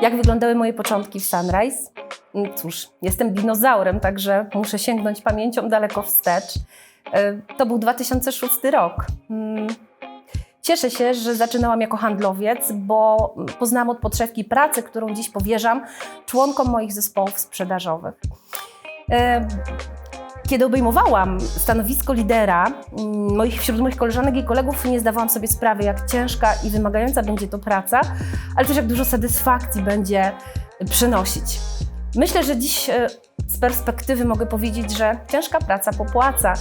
Jak wyglądały moje początki w Sunrise? Mm, Cóż, jestem dinozaurem, także muszę sięgnąć pamięcią daleko wstecz. E, To był 2006 rok. Mm, Cieszę się, że zaczynałam jako handlowiec, bo poznałam od podszewki pracę, którą dziś powierzam członkom moich zespołów sprzedażowych. Kiedy obejmowałam stanowisko lidera, mm, moich, wśród moich koleżanek i kolegów nie zdawałam sobie sprawy, jak ciężka i wymagająca będzie to praca, ale też jak dużo satysfakcji będzie przynosić. Myślę, że dziś e, z perspektywy mogę powiedzieć, że ciężka praca popłaca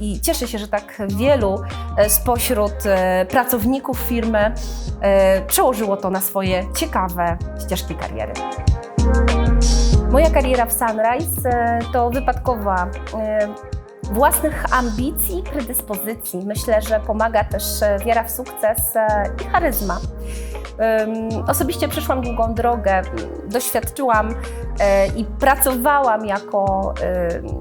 i cieszę się, że tak wielu e, spośród e, pracowników firmy przełożyło to na swoje ciekawe ścieżki kariery. Moja kariera w Sunrise e, to wypadkowa e, własnych ambicji i predyspozycji. Myślę, że pomaga też e, wiara w sukces i charyzma. Osobiście przeszłam długą drogę, m, doświadczyłam i pracowałam jako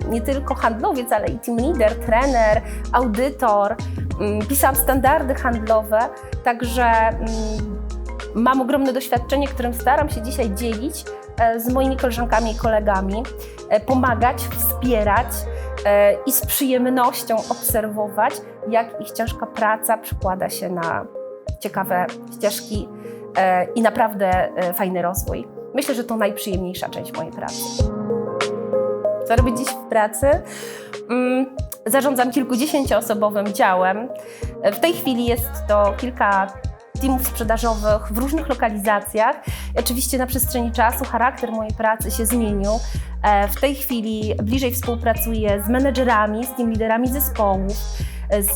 nie tylko handlowiec, ale i team leader, trener, audytor. Pisałam standardy handlowe, także mm, mam ogromne doświadczenie, którym staram się dzisiaj dzielić z moimi koleżankami i kolegami, e, pomagać, wspierać e, i z przyjemnością obserwować, jak ich ciężka praca przekłada się na ciekawe ścieżki e, i naprawdę e, fajny rozwój. Myślę, że to najprzyjemniejsza część mojej pracy. Co robię dziś w pracy? Mm, Zarządzam kilkudziesięcioosobowym działem. E, W tej chwili jest to kilka teamów sprzedażowych w różnych lokalizacjach. Oczywiście na przestrzeni czasu charakter mojej pracy się zmienił. E, W tej chwili bliżej współpracuję z menedżerami, z team liderami zespołów, z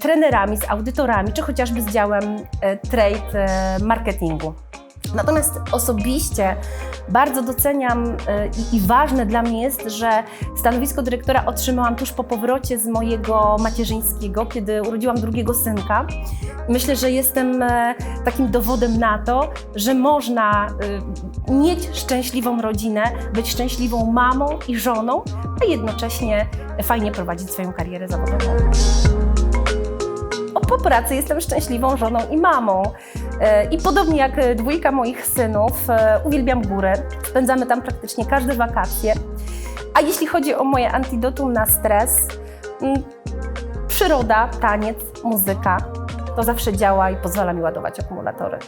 trenerami, z audytorami, czy chociażby z działem e, trade e, marketingu. Natomiast osobiście bardzo doceniam e, i, i ważne dla mnie jest, że stanowisko dyrektora otrzymałam tuż po powrocie z mojego macierzyńskiego, kiedy urodziłam drugiego synka. Myślę, że jestem e, takim dowodem na to, że można e, mieć szczęśliwą rodzinę, być szczęśliwą mamą i żoną, a jednocześnie fajnie prowadzić swoją karierę zawodową. Po pracy jestem szczęśliwą żoną i mamą. E, I podobnie jak e, dwójka moich synów, e, uwielbiam góry. Spędzamy tam praktycznie każde wakacje. A jeśli chodzi o moje antidotum na stres, mm, przyroda, taniec, muzyka, to zawsze działa i pozwala mi ładować akumulatory.